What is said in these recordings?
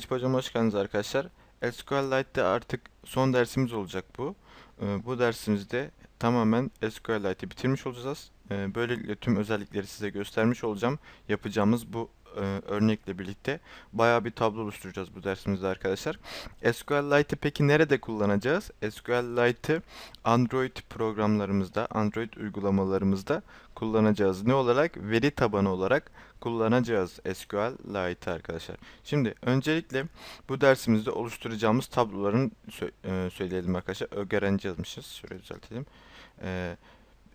PHP hocam hoş geldiniz arkadaşlar. SQLite'de artık son dersimiz olacak bu. Ee, Bu dersimizde tamamen SQLite'i bitirmiş olacağız. Ee, Böylelikle tüm özellikleri size göstermiş olacağım. Yapacağımız bu örnekle birlikte bayağı bir tablo oluşturacağız bu dersimizde arkadaşlar. SQLite'i peki nerede kullanacağız? SQLite'ı Android programlarımızda, Android uygulamalarımızda kullanacağız. Ne olarak? Veri tabanı olarak kullanacağız SQLite arkadaşlar. Şimdi öncelikle bu dersimizde oluşturacağımız tabloların e, söyleyelim arkadaşlar. Öğrenci yazmışız. Şöyle düzeltelim. Ee,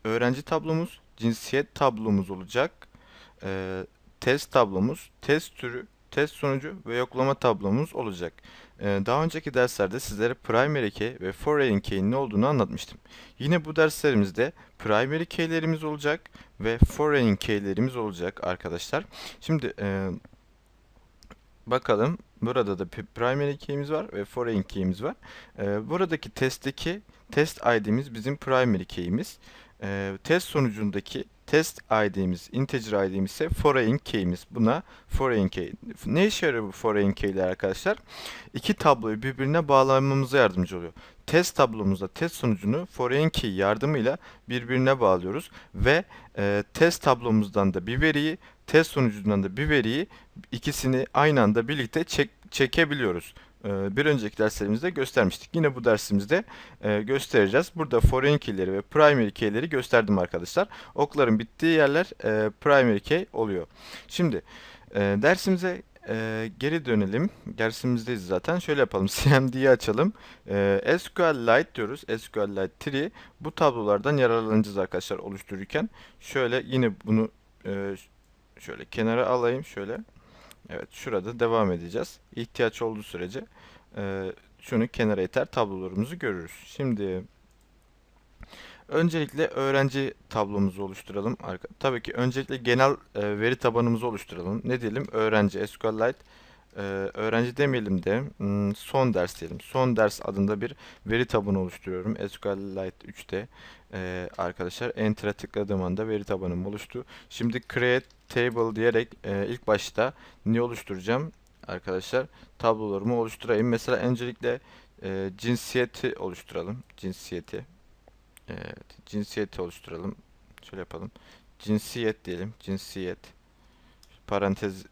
öğrenci tablomuz, cinsiyet tablomuz olacak. Test tablomuz, test türü, test sonucu ve yoklama tablomuz olacak. Ee, daha önceki derslerde sizlere primary key ve foreign key'in ne olduğunu anlatmıştım. Yine bu derslerimizde primary key'lerimiz olacak ve foreign key'lerimiz olacak arkadaşlar. Şimdi e, bakalım burada da primary key'imiz var ve foreign key'imiz var. E, buradaki testteki test ID'miz bizim primary key'imiz. E, test sonucundaki test ID'miz, integer ID'miz ise foreign key'imiz. Buna foreign key. Ne işe yarıyor bu foreign key'ler arkadaşlar? İki tabloyu birbirine bağlamamıza yardımcı oluyor. Test tablomuzda test sonucunu foreign key yardımıyla birbirine bağlıyoruz ve e, test tablomuzdan da bir veriyi, test sonucundan da bir veriyi ikisini aynı anda birlikte çek, çekebiliyoruz. E, bir önceki derslerimizde göstermiştik. Yine bu dersimizde e, göstereceğiz. Burada foreign key'leri ve primary key'leri gösterdim arkadaşlar. Okların bittiği yerler e, primary key oluyor. Şimdi dersimize geri dönelim. Dersimizdeyiz zaten. Şöyle yapalım. CMD'yi açalım. SQLite diyoruz. SQLite 3. Bu tablolardan yararlanacağız arkadaşlar oluştururken. Şöyle yine bunu şöyle kenara alayım. Şöyle. Evet şurada devam edeceğiz. İhtiyaç olduğu sürece e, şunu kenara iter tablolarımızı görürüz. Şimdi öncelikle öğrenci tablomuzu oluşturalım. Tabii ki öncelikle genel e, veri tabanımızı oluşturalım. Ne diyelim? Öğrenci SQLite e, öğrenci demeyelim de hmm, son ders diyelim. Son ders adında bir veri tabanı oluşturuyorum. SQLite 3'te e, arkadaşlar Enter'a tıkladığım anda veri tabanım oluştu. Şimdi create table diyerek e, ilk başta ne oluşturacağım? Arkadaşlar tablolarımı oluşturayım. Mesela öncelikle e, cinsiyeti oluşturalım. Cinsiyeti. Evet, cinsiyeti oluşturalım. Şöyle yapalım. Cinsiyet diyelim. Cinsiyet. Parantez e,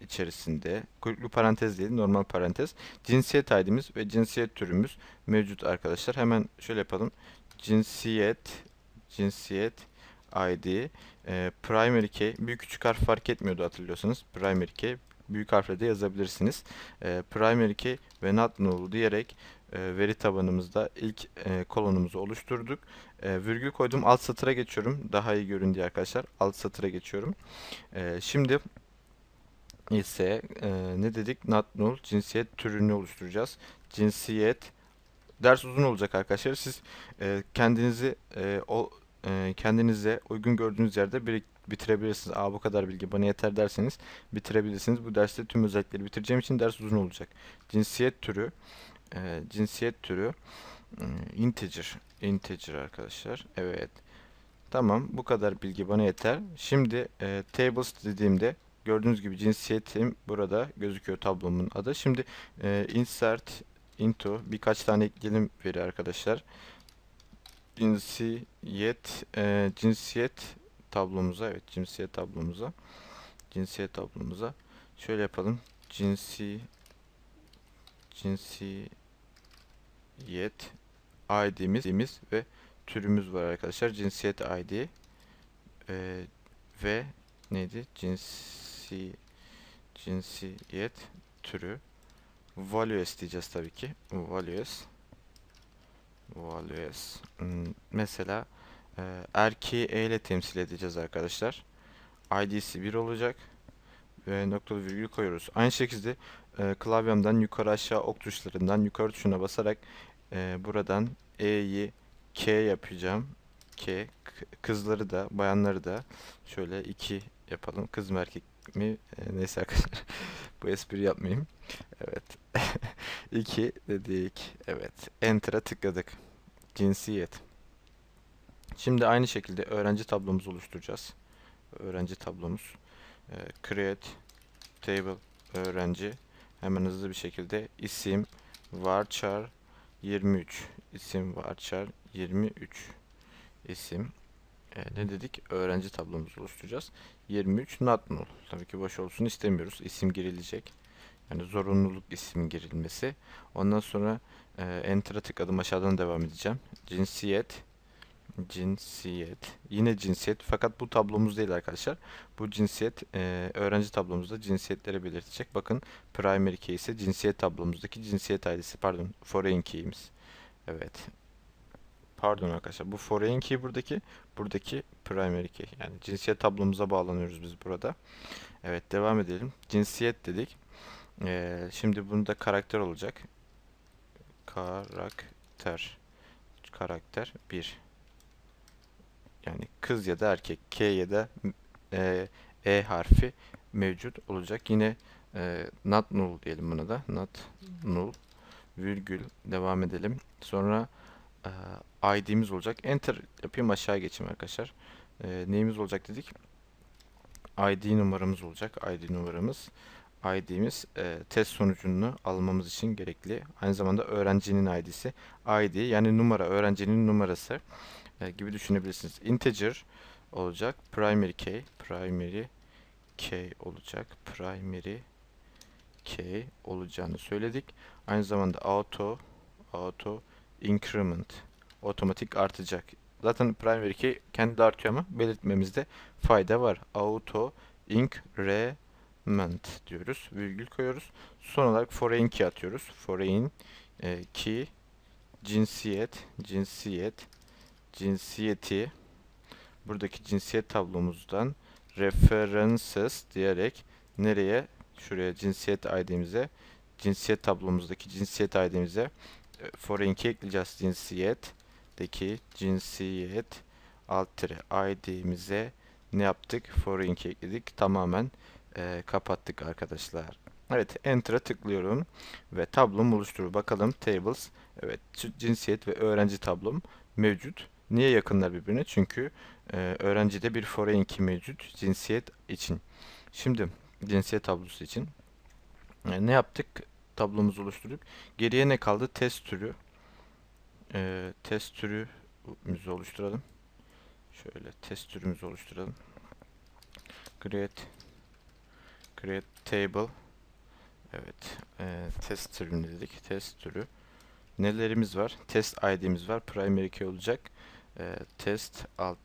içerisinde. Kuyruklu parantez değil, normal parantez. Cinsiyet ID'miz ve cinsiyet türümüz mevcut arkadaşlar. Hemen şöyle yapalım. Cinsiyet, cinsiyet ID, e, primary key, büyük küçük harf fark etmiyordu hatırlıyorsanız. Primary key, büyük harfle de yazabilirsiniz. E, primary key ve not null diyerek e, veri tabanımızda ilk e, kolonumuzu oluşturduk. E, virgül koydum. Alt satıra geçiyorum. Daha iyi görün diye arkadaşlar. Alt satıra geçiyorum. E, şimdi ise e, ne dedik? Not null cinsiyet türünü oluşturacağız. Cinsiyet ders uzun olacak arkadaşlar. Siz e, kendinizi e, o e, kendinize uygun gördüğünüz yerde bir, bitirebilirsiniz. Aa bu kadar bilgi bana yeter derseniz bitirebilirsiniz. Bu derste tüm özellikleri bitireceğim için ders uzun olacak. Cinsiyet türü e, cinsiyet türü e, integer integer arkadaşlar. Evet. Tamam bu kadar bilgi bana yeter. Şimdi e, tables dediğimde gördüğünüz gibi cinsiyetim burada gözüküyor tablomun adı. Şimdi e, insert into birkaç tane ekleyelim veri arkadaşlar. Cinsiyet e, cinsiyet tablomuza evet cinsiyet tablomuza cinsiyet tablomuza şöyle yapalım. Cinsi cinsiyet ID'miz ve türümüz var arkadaşlar. Cinsiyet ID e, ve neydi? Cinsi cinsiyet türü values diyeceğiz tabii ki. Values values Hmm, mesela e, erkeği E ile temsil edeceğiz arkadaşlar. ID'si 1 olacak ve noktalı virgül koyuyoruz. Aynı şekilde e, klavyemden yukarı aşağı ok tuşlarından yukarı tuşuna basarak e, buradan E'yi K yapacağım. K kızları da bayanları da şöyle 2 yapalım. Kız mı erkek mi? Neyse arkadaşlar. Bu espri yapmayayım. Evet. 2 dedik. Evet. Enter'a tıkladık. Cinsiyet. Şimdi aynı şekilde öğrenci tablomuzu oluşturacağız. Öğrenci tablomuz. E, create table öğrenci. Hemen hızlı bir şekilde isim varchar 23 isim varchar 23 isim e, ne dedik? Öğrenci tablomuzu oluşturacağız. 23 not null. Tabii ki boş olsun istemiyoruz. İsim girilecek. Yani zorunluluk isim girilmesi. Ondan sonra e, enter'a tıkladım. Aşağıdan devam edeceğim. Cinsiyet cinsiyet. Yine cinsiyet fakat bu tablomuz değil arkadaşlar. Bu cinsiyet e, öğrenci tablomuzda cinsiyetleri belirtecek. Bakın primary key ise cinsiyet tablomuzdaki cinsiyet ID'si pardon foreign key'imiz. Evet. Pardon arkadaşlar bu foreign key buradaki buradaki primary key. Yani cinsiyet tablomuza bağlanıyoruz biz burada. Evet devam edelim. Cinsiyet dedik. E, şimdi bunda karakter olacak. Karakter. Karakter 1 yani kız ya da erkek K ya da e, E harfi mevcut olacak. Yine e, not null diyelim buna da. Not null virgül devam edelim. Sonra e, ID'miz olacak. Enter yapayım aşağı geçeyim arkadaşlar. E, neyimiz olacak dedik? ID numaramız olacak. ID numaramız. ID'miz e, test sonucunu almamız için gerekli. Aynı zamanda öğrencinin ID'si. ID yani numara öğrencinin numarası e, gibi düşünebilirsiniz. Integer olacak. Primary key, primary key olacak. Primary key olacağını söyledik. Aynı zamanda auto auto increment otomatik artacak. Zaten primary key kendi artıyor ama belirtmemizde fayda var. Auto increment diyoruz. Virgül koyuyoruz. Son olarak foreign key atıyoruz. Foreign e, key cinsiyet cinsiyet cinsiyeti buradaki cinsiyet tablomuzdan references diyerek nereye? Şuraya cinsiyet ID'mize cinsiyet tablomuzdaki cinsiyet ID'mize e, foreign key ekleyeceğiz. Cinsiyetteki cinsiyet alt tire ID'mize ne yaptık? Foreign key ekledik. Tamamen e, kapattık arkadaşlar. Evet, Enter'a tıklıyorum ve tablom oluşturur. Bakalım tables. Evet, cinsiyet ve öğrenci tablom mevcut. Niye yakınlar birbirine? Çünkü e, öğrencide bir foreign key mevcut cinsiyet için. Şimdi cinsiyet tablosu için e, ne yaptık? Tablomuzu oluşturduk. Geriye ne kaldı? Test türü. E, test türümüzü oluşturalım. Şöyle test türümüzü oluşturalım. Create create table Evet. E, test türünü dedik. Test türü. Nelerimiz var? Test ID'miz var. Primary key olacak. E, test alt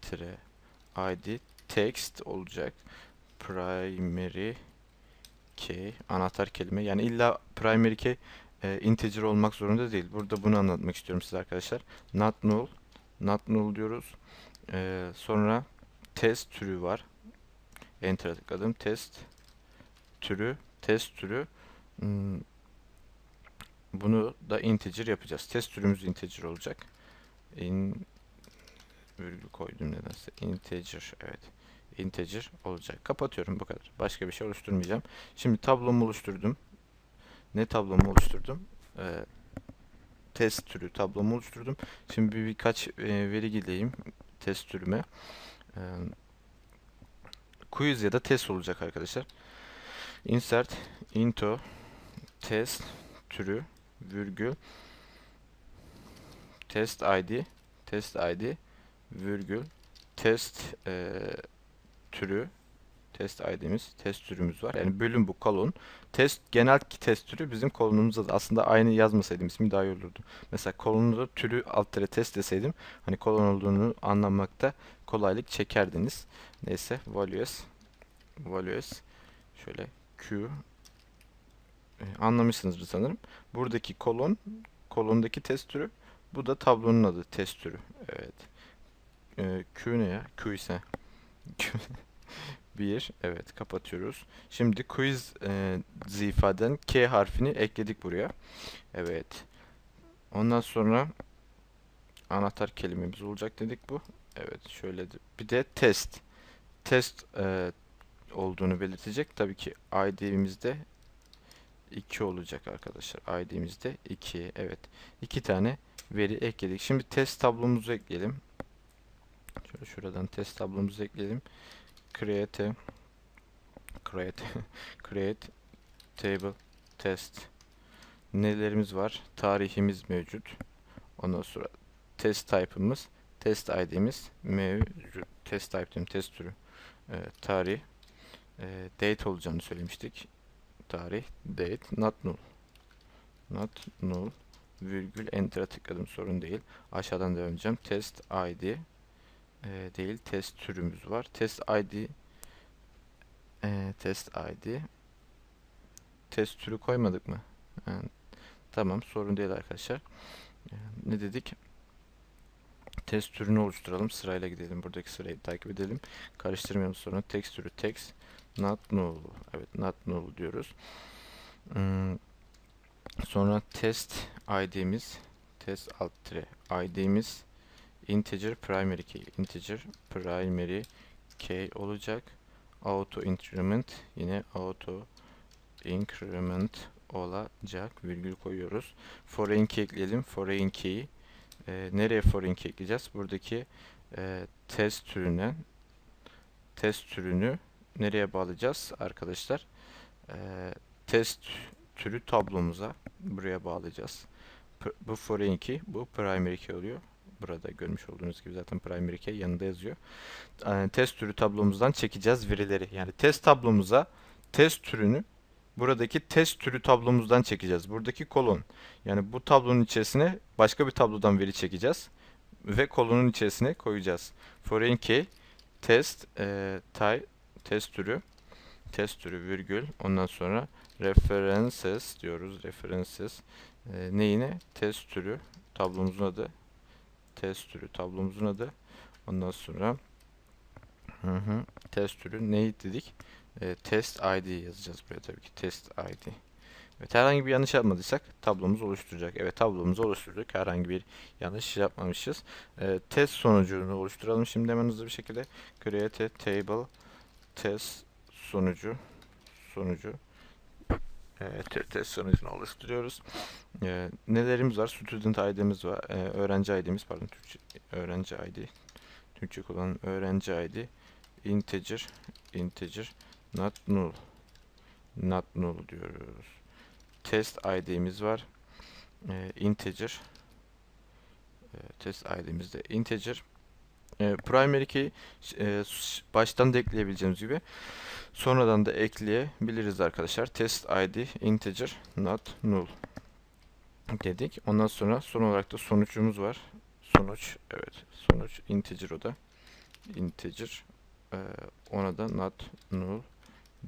ID text olacak. Primary key anahtar kelime. Yani illa primary key e, integer olmak zorunda değil. Burada bunu anlatmak istiyorum size arkadaşlar. Not null. Not null diyoruz. E, sonra test türü var. Enter'a tıkladım. Test türü. Test türü. Hmm, bunu da integer yapacağız. Test türümüz integer olacak. In virgül koydum nedense. Integer. Evet. Integer olacak. Kapatıyorum bu kadar. Başka bir şey oluşturmayacağım. Şimdi tablomu oluşturdum. Ne tablomu oluşturdum? Ee, test türü tablomu oluşturdum. Şimdi bir, birkaç e, veri gireyim test türüme. Ee, quiz ya da test olacak arkadaşlar. Insert into test türü virgül test id test id virgül test e, türü test id'miz test türümüz var. Yani bölüm bu kolon. Test genel test türü bizim kolonumuzda da aslında aynı yazmasaydım ismi daha iyi olurdu. Mesela kolonunda türü alt test deseydim hani kolon olduğunu anlamakta kolaylık çekerdiniz. Neyse values values şöyle q e, anlamışsınızdır sanırım. Buradaki kolon kolondaki test türü bu da tablonun adı test türü. Evet. E, Q ne ya? Q ise bir evet kapatıyoruz. Şimdi quiz e, ifaden K harfini ekledik buraya. Evet. Ondan sonra anahtar kelimemiz olacak dedik bu. Evet şöyle de. bir de test. Test e, olduğunu belirtecek. Tabii ki ID'mizde 2 olacak arkadaşlar. ID'mizde 2. Evet. 2 tane veri ekledik. Şimdi test tablomuzu ekleyelim. Şöyle şuradan test tablomuzu ekleyelim. Create create create table test nelerimiz var? Tarihimiz mevcut. Ondan sonra test type'ımız, test ID'miz mevcut. Test type test türü. Ee, tarih, ee, date olacağını söylemiştik. Tarih, date, not null. Not null. Virgül enter'a tıkladım sorun değil. Aşağıdan devam edeceğim. Test ID ee, değil, test türümüz var. Test ID ee, test ID test türü koymadık mı? Yani, tamam sorun değil arkadaşlar. Ee, ne dedik? Test türünü oluşturalım. Sırayla gidelim. Buradaki sırayı takip edelim. Karıştırmayalım sonra. Text türü text. Not null. Evet not null diyoruz. Hmm, sonra test id'miz test alt id'miz integer primary key. Integer primary key olacak. Auto increment yine auto increment olacak. Virgül koyuyoruz. Foreign key ekleyelim. Foreign key e, nereye foreign key ekleyeceğiz? Buradaki e, test türüne test türünü nereye bağlayacağız arkadaşlar? E, test türü tablomuza buraya bağlayacağız. Bu foreign key, bu primary key oluyor. Burada görmüş olduğunuz gibi zaten primary key yanında yazıyor. E, test türü tablomuzdan çekeceğiz verileri. Yani test tablomuza test türünü buradaki test türü tablomuzdan çekeceğiz. Buradaki kolon. Yani bu tablonun içerisine başka bir tablodan veri çekeceğiz. Ve kolonun içerisine koyacağız. Foreign key test e, ty, test türü test türü virgül ondan sonra references diyoruz. References e, ne yine? Test türü tablomuzun adı. Test türü tablomuzun adı. Ondan sonra hı hı, test türü neyi dedik? e, test ID yazacağız buraya tabii ki test ID. Evet herhangi bir yanlış yapmadıysak tablomuz oluşturacak. Evet tablomuzu oluşturduk. Herhangi bir yanlış yapmamışız. E, test sonucunu oluşturalım. Şimdi hemen hızlı bir şekilde create table test sonucu sonucu Evet, test sonucunu oluşturuyoruz. E, nelerimiz var? Student ID'miz var. E, öğrenci ID'miz pardon Türkçe öğrenci ID. Türkçe kullanan öğrenci ID integer integer not null not null diyoruz. Test ID'miz var. Ee, integer ee, test ID'miz de integer. Ee, primary key e, baştan da ekleyebileceğimiz gibi sonradan da ekleyebiliriz arkadaşlar. Test ID integer not null dedik. Ondan sonra son olarak da sonucumuz var. Sonuç evet sonuç integer o da integer ee, ona da not null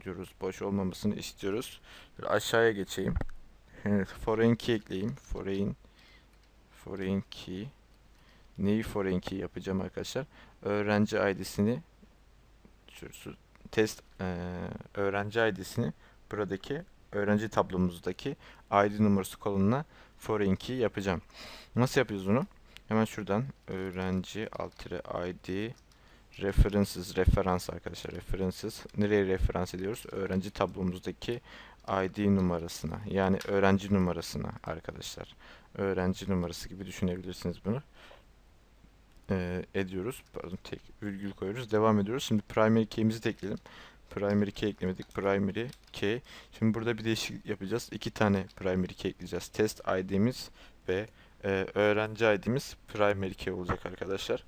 diyoruz. Boş olmamasını istiyoruz. Böyle aşağıya geçeyim. Evet, foreign key ekleyeyim. Foreign foreign key neyi foreign key yapacağım arkadaşlar? Öğrenci ID'sini test e, öğrenci ID'sini buradaki öğrenci tablomuzdaki ID numarası kolonuna foreign key yapacağım. Nasıl yapıyoruz bunu? Hemen şuradan öğrenci alt ID references referans arkadaşlar references nereye referans ediyoruz öğrenci tablomuzdaki ID numarasına yani öğrenci numarasına arkadaşlar öğrenci numarası gibi düşünebilirsiniz bunu ee, ediyoruz pardon tek virgül koyuyoruz devam ediyoruz şimdi primary key'imizi de ekleyelim primary key eklemedik primary key şimdi burada bir değişiklik yapacağız iki tane primary key ekleyeceğiz test id'miz ve e, öğrenci id'miz primary key olacak arkadaşlar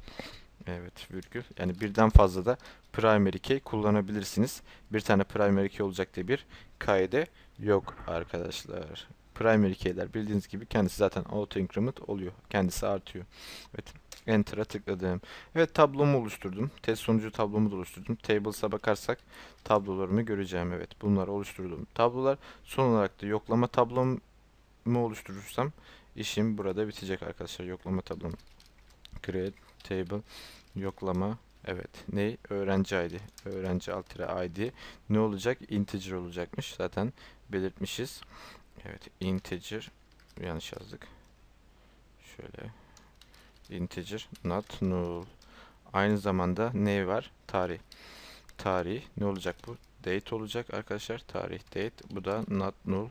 Evet virgül. Yani birden fazla da primary key kullanabilirsiniz. Bir tane primary key olacak diye bir kaide yok arkadaşlar. Primary key'ler bildiğiniz gibi kendisi zaten auto increment oluyor. Kendisi artıyor. Evet. Enter'a tıkladım. Evet tablomu oluşturdum. Test sonucu tablomu da oluşturdum. Tables'a bakarsak tablolarımı göreceğim. Evet bunları oluşturdum. Tablolar son olarak da yoklama tablomu oluşturursam işim burada bitecek arkadaşlar. Yoklama tablom. Create table yoklama evet ne öğrenci ID öğrenci alt ID ne olacak integer olacakmış zaten belirtmişiz evet integer yanlış yazdık şöyle integer not null. Aynı zamanda ne var? Tarih. Tarih ne olacak bu? Date olacak arkadaşlar. Tarih date. Bu da not null.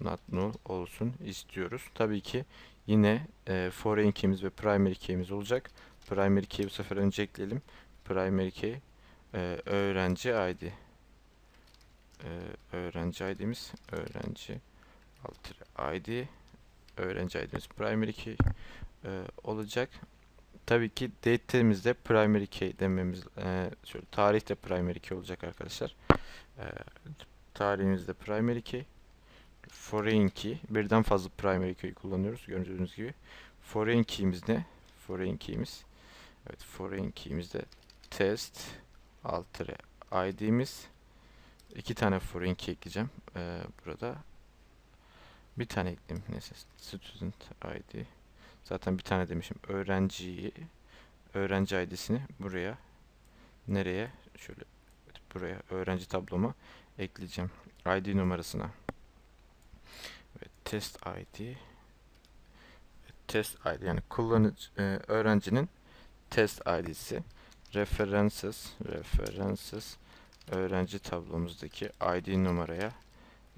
Not null olsun istiyoruz. Tabii ki yine e, foreign key'imiz ve primary key'imiz olacak. Primary key bu sefer önce ekleyelim. Primary key e, öğrenci ID. e, öğrenci ID'miz öğrenci alt ID öğrenci ID'miz primary key e, olacak. Tabii ki date'imizde primary key dememiz e, şöyle tarihte primary key olacak arkadaşlar. E, tarihimizde primary key foreign key birden fazla primary key kullanıyoruz gördüğünüz gibi. Foreign key'imiz ne? Foreign key'imiz evet foreign key'imizde test alt ID'miz iki tane foreign key ekleyeceğim e, burada. Bir tane ekleyeyim. Neyse student ID Zaten bir tane demişim. Öğrenciyi öğrenci ID'sini buraya nereye? Şöyle buraya öğrenci tabloma ekleyeceğim. ID numarasına. Evet, test ID test ID yani kullanıcı e, öğrencinin test ID'si references references öğrenci tablomuzdaki ID numaraya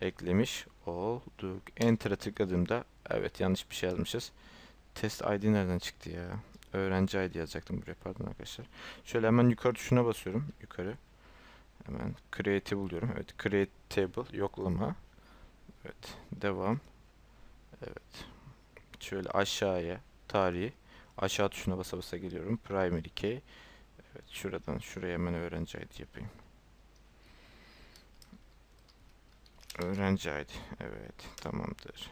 eklemiş olduk. Enter'a tıkladığımda evet yanlış bir şey yazmışız. Test ID nereden çıktı ya? Öğrenci ID yazacaktım buraya pardon arkadaşlar. Şöyle hemen yukarı tuşuna basıyorum. Yukarı. Hemen create buluyorum. Evet create table yoklama. Evet devam. Evet. Şöyle aşağıya tarihi aşağı tuşuna basa basa geliyorum. Primary key. Evet şuradan şuraya hemen öğrenci ID yapayım. Öğrenci ID. Evet tamamdır.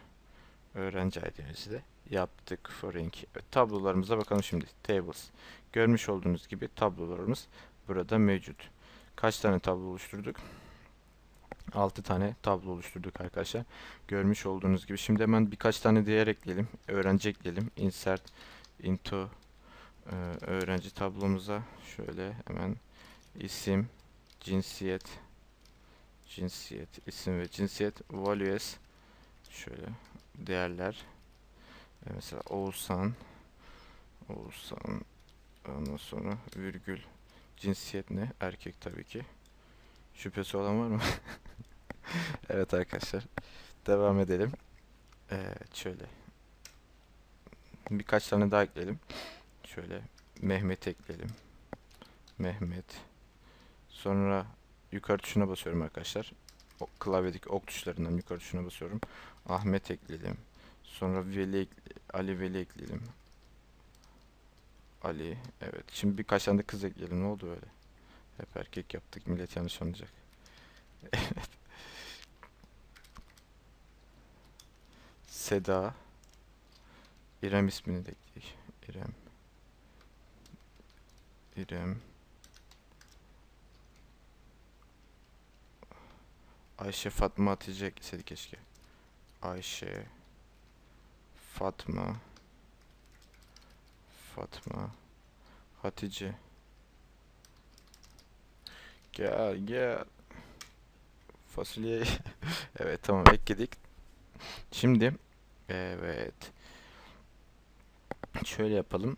Öğrenci ID'mizi de yaptık. Foreign key. Tablolarımıza bakalım şimdi. Tables. Görmüş olduğunuz gibi tablolarımız burada mevcut. Kaç tane tablo oluşturduk? 6 tane tablo oluşturduk arkadaşlar. Görmüş olduğunuz gibi. Şimdi hemen birkaç tane değer ekleyelim. Öğrenci ekleyelim. Insert into e, öğrenci tablomuza şöyle hemen isim, cinsiyet, cinsiyet, isim ve cinsiyet, values şöyle değerler. E, mesela Oğuzhan, Oğuzhan, ondan sonra virgül, cinsiyet ne? Erkek tabii ki. Şüphesi olan var mı? evet arkadaşlar. Devam edelim. Evet şöyle. Birkaç tane daha ekleyelim. Şöyle Mehmet ekleyelim. Mehmet. Sonra yukarı tuşuna basıyorum arkadaşlar. O, klavyedeki ok tuşlarından yukarı tuşuna basıyorum. Ahmet ekleyelim. Sonra Veli ekle- Ali Veli ekleyelim. Ali. Evet. Şimdi birkaç tane de kız ekleyelim. Ne oldu öyle? Hep erkek yaptık. Millet yanlış anlayacak. Evet. Seda. İrem ismini de ekleyelim. İrem. İrem. Ayşe Fatma Hatice ekleseydik keşke. Ayşe. Fatma. Fatma. Hatice. Gel gel. Fasulye. evet tamam ekledik. Şimdi evet. Şöyle yapalım.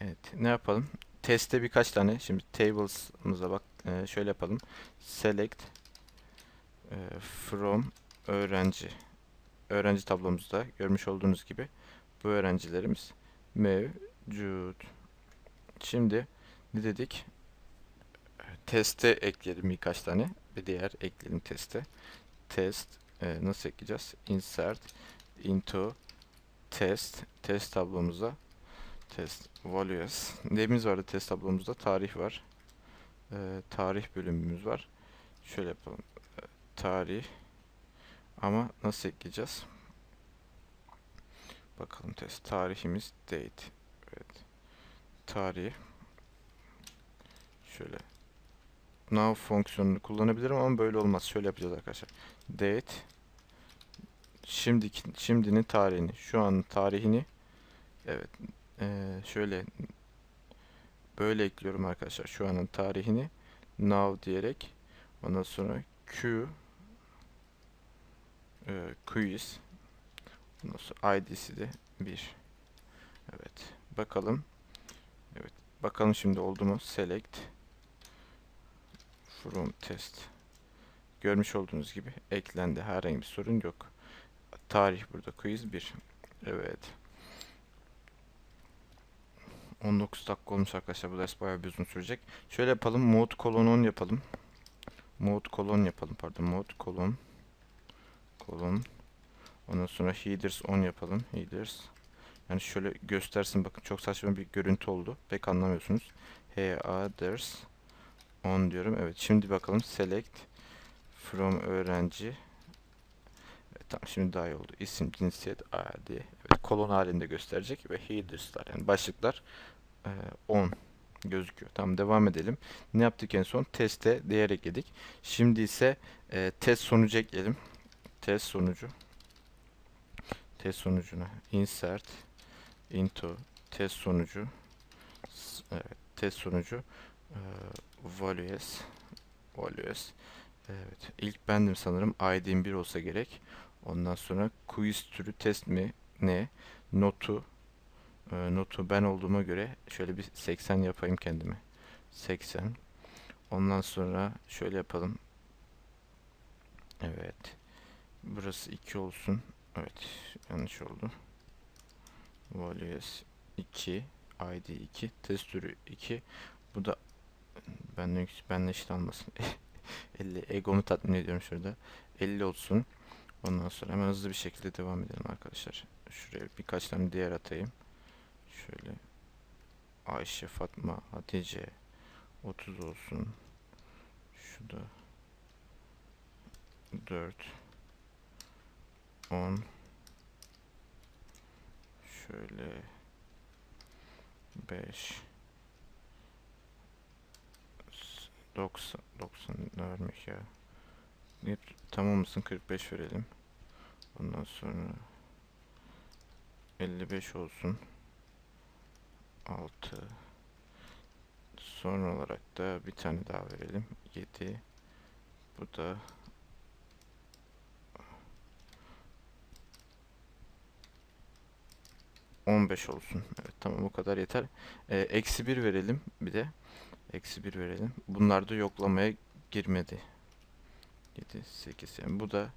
Evet ne yapalım? Teste birkaç tane. Şimdi tables'ımıza bak. Ee, şöyle yapalım. Select e, from öğrenci. Öğrenci tablomuzda görmüş olduğunuz gibi bu öğrencilerimiz mevcut. Şimdi ne dedik? Teste ekleyelim birkaç tane. Bir diğer ekleyelim teste. Test e, nasıl ekleyeceğiz? Insert into test test tablomuza test values. Neyimiz vardı test tablomuzda? Tarih var. E, tarih bölümümüz var. Şöyle yapalım. E, tarih ama nasıl ekleyeceğiz? Bakalım test. Tarihimiz date. Evet. Tarih. Şöyle. Now fonksiyonunu kullanabilirim ama böyle olmaz. Şöyle yapacağız arkadaşlar. Date. Şimdiki, şimdinin tarihini. Şu an tarihini. Evet. Ee, şöyle. Böyle ekliyorum arkadaşlar. Şu anın tarihini. Now diyerek. Ondan sonra Q e, quiz. Ondan sonra ID'si de 1 Evet bakalım. Evet bakalım şimdi oldu mu? Select. From test. Görmüş olduğunuz gibi eklendi. Herhangi bir sorun yok. Tarih burada quiz 1 Evet 19 dakika olmuş arkadaşlar bu ders bayağı bir uzun sürecek şöyle yapalım mod kolon 10 yapalım Mode kolon yapalım pardon. Mode kolon kolon. Ondan sonra headers 10 yapalım. Headers. Yani şöyle göstersin bakın çok saçma bir görüntü oldu. Pek anlamıyorsunuz. Headers 10 diyorum. Evet şimdi bakalım select from öğrenci. Evet, tamam şimdi daha iyi oldu. İsim, cinsiyet, ID. Evet kolon halinde gösterecek ve headers'lar yani başlıklar 10 gözüküyor. Tamam devam edelim. Ne yaptık en son? Teste değer ekledik. Şimdi ise e, test sonucu ekleyelim. Test sonucu. Test sonucuna insert into test sonucu evet, test sonucu e, values values evet ilk bendim sanırım id'm 1 olsa gerek ondan sonra quiz türü test mi ne notu e, notu ben olduğuma göre şöyle bir 80 yapayım kendime. 80 ondan sonra şöyle yapalım. Evet. Burası 2 olsun. Evet yanlış oldu. Values 2 id 2 test türü 2 bu da benden benle eşit almasın. 50 egomu tatmin ediyorum şurada. 50 olsun. Ondan sonra hemen hızlı bir şekilde devam edelim arkadaşlar. Şuraya birkaç tane diğer atayım şöyle Ayşe Fatma Hatice 30 olsun. Şu da 4 10 şöyle 5 90 90 ne vermiş ya? Tamam mısın? 45 verelim. Ondan sonra 55 olsun 6 son olarak da bir tane daha verelim 7 bu da On beş olsun. Evet tamam o kadar yeter. Ee, eksi bir verelim bir de. Eksi bir verelim. Bunlar da yoklamaya girmedi. 7, 8 yani bu da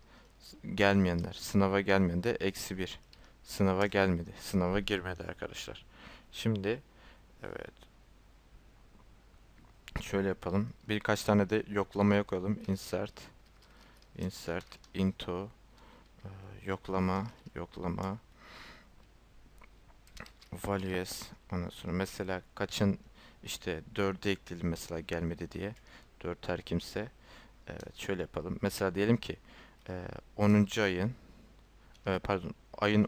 gelmeyenler. Sınava gelmeyen de eksi bir. Sınava gelmedi. Sınava girmedi arkadaşlar. Şimdi evet. Şöyle yapalım. Birkaç tane de yoklamaya koyalım. Insert. Insert into e, yoklama yoklama values ondan sonra mesela kaçın işte 4'e ekledim mesela gelmedi diye 4 her kimse evet şöyle yapalım mesela diyelim ki e, 10. ayın e, pardon ayın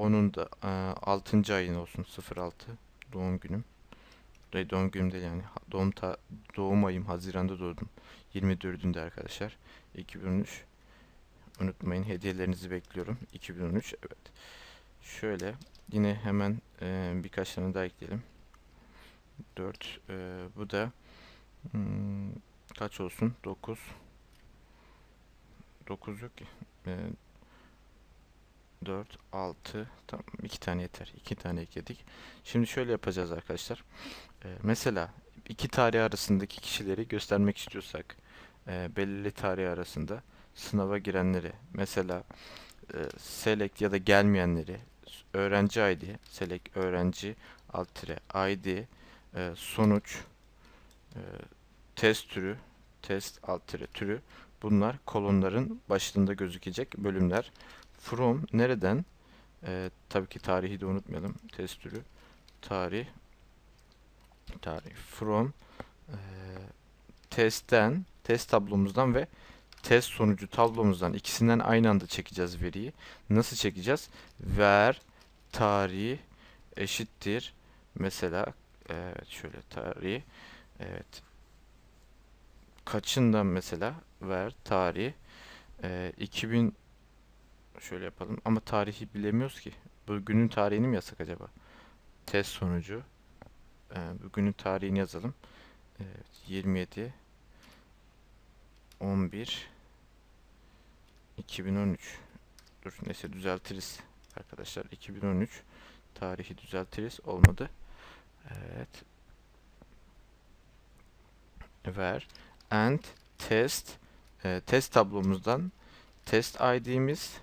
e, 10'unda e, 6. ayın olsun 06 doğum günüm. Day doğum günüm değil yani. Doğum ta doğum ayım Haziran'da doğdum. 24'ünde arkadaşlar. 2013 unutmayın hediyelerinizi bekliyorum. 2013 evet. Şöyle yine hemen e, birkaç tane daha ekleyelim. 4 e, bu da hmm, kaç olsun? 9 9 yok ki. E, 4 6 tamam iki tane yeter. İki tane ekledik. Şimdi şöyle yapacağız arkadaşlar. E, mesela iki tarih arasındaki kişileri göstermek istiyorsak e, belirli tarih arasında sınava girenleri mesela e, select ya da gelmeyenleri öğrenci ID select öğrenci alt tire ID e, sonuç e, test türü test alt tire türü bunlar kolonların başlığında gözükecek bölümler from nereden? E, tabii ki tarihi de unutmayalım. Test türü tarih. Tarih. From e, testten test tablomuzdan ve test sonucu tablomuzdan ikisinden aynı anda çekeceğiz veriyi. Nasıl çekeceğiz? Ver tarih eşittir. Mesela evet şöyle tarih evet. Kaçından mesela? Ver tarih e, 2000 şöyle yapalım. Ama tarihi bilemiyoruz ki. Bugünün tarihini mi yazsak acaba? Test sonucu. E, bugünün tarihini yazalım. Evet, 27 11 2013 Dur neyse düzeltiriz arkadaşlar. 2013 tarihi düzeltiriz. Olmadı. Evet. Ver. And test e, test tablomuzdan test id'miz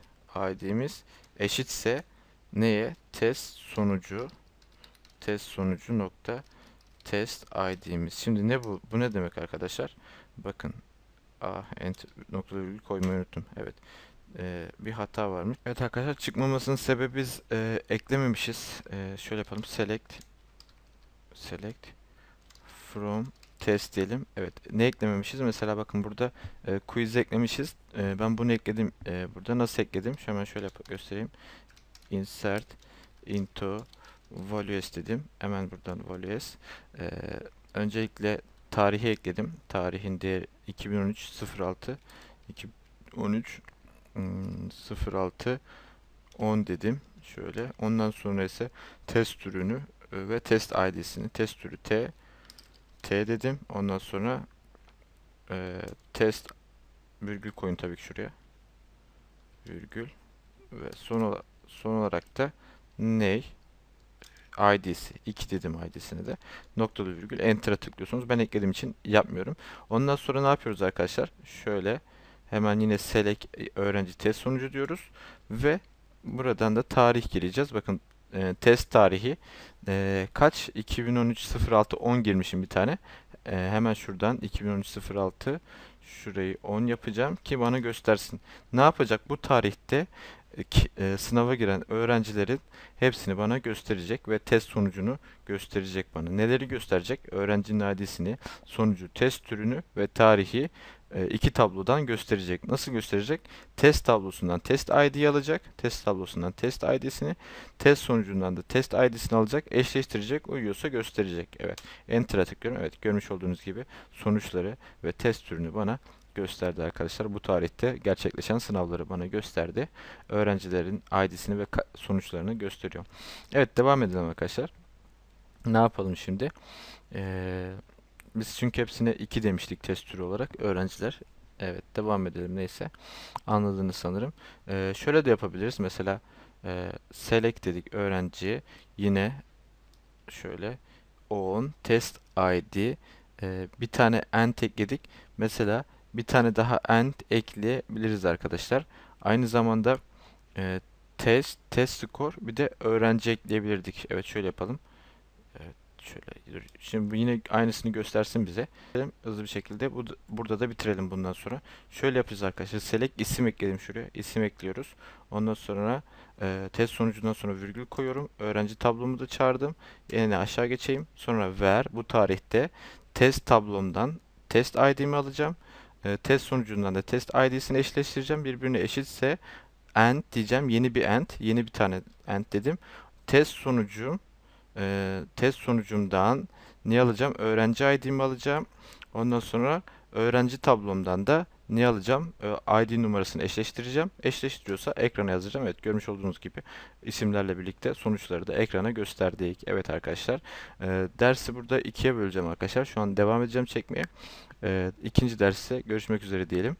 id'miz eşitse neye test sonucu test sonucu nokta test ID'miz. Şimdi ne bu? Bu ne demek arkadaşlar? Bakın. Ah, enter, nokta virgül koymayı unuttum. Evet. Ee, bir hata varmış. Evet arkadaşlar çıkmamasının sebebi biz e, eklememişiz. E, şöyle yapalım. Select select from test diyelim. Evet. Ne eklememişiz? Mesela bakın burada e, quiz eklemişiz. E, ben bunu ekledim. E, burada nasıl ekledim? Şu hemen şöyle göstereyim. Insert into values dedim. Hemen buradan values. E, öncelikle tarihi ekledim. Tarihin değeri 2013 06 2013 hmm, 06 10 dedim. Şöyle. Ondan sonra ise test türünü e, ve test ID'sini test türü T T dedim. Ondan sonra e, test virgül koyun tabii ki şuraya. Virgül ve son, son olarak da ney ID'si 2 dedim ID'sini de noktalı virgül enter'a tıklıyorsunuz. Ben eklediğim için yapmıyorum. Ondan sonra ne yapıyoruz arkadaşlar? Şöyle hemen yine select öğrenci test sonucu diyoruz ve buradan da tarih gireceğiz. Bakın e, test tarihi e, kaç? 2013 06 10 girmişim bir tane. E, hemen şuradan 2013 06 şurayı 10 yapacağım ki bana göstersin. Ne yapacak? Bu tarihte e, e, sınava giren öğrencilerin hepsini bana gösterecek ve test sonucunu gösterecek bana. Neleri gösterecek? Öğrencinin ID'sini, sonucu, test türünü ve tarihi iki tablodan gösterecek. Nasıl gösterecek? Test tablosundan test ID'yi alacak. Test tablosundan test ID'sini, test sonucundan da test ID'sini alacak, eşleştirecek, uyuyorsa gösterecek. Evet. Enter'a tıklıyorum. Evet, görmüş olduğunuz gibi sonuçları ve test türünü bana gösterdi arkadaşlar. Bu tarihte gerçekleşen sınavları bana gösterdi. Öğrencilerin ID'sini ve sonuçlarını gösteriyor. Evet, devam edelim arkadaşlar. Ne yapalım şimdi? Ee, biz çünkü hepsine 2 demiştik test türü olarak öğrenciler. Evet, devam edelim neyse. Anladınız sanırım. Ee, şöyle de yapabiliriz. Mesela e, select dedik öğrenciye. Yine şöyle on test ID e, bir tane end ekledik. Mesela bir tane daha end ekleyebiliriz arkadaşlar. Aynı zamanda e, test, test score bir de öğrenci ekleyebilirdik. Evet şöyle yapalım. Evet şöyle dur. Şimdi yine aynısını göstersin bize. Hızlı bir şekilde bu, burada da bitirelim bundan sonra. Şöyle yapacağız arkadaşlar. Select isim ekledim şuraya. İsim ekliyoruz. Ondan sonra e, test sonucundan sonra virgül koyuyorum. Öğrenci tablomu da çağırdım. Yine aşağı geçeyim. Sonra ver bu tarihte test tablomdan test ID'mi alacağım. E, test sonucundan da test ID'sini eşleştireceğim. Birbirine eşitse end diyeceğim. Yeni bir end. Yeni bir tane end dedim. Test sonucum e, test sonucumdan ne alacağım? Öğrenci ID'mi alacağım. Ondan sonra öğrenci tablomdan da ne alacağım? E, ID numarasını eşleştireceğim. Eşleştiriyorsa ekrana yazacağım. Evet görmüş olduğunuz gibi isimlerle birlikte sonuçları da ekrana gösterdik. Evet arkadaşlar e, dersi burada ikiye böleceğim arkadaşlar. Şu an devam edeceğim çekmeye. E, ikinci derste görüşmek üzere diyelim.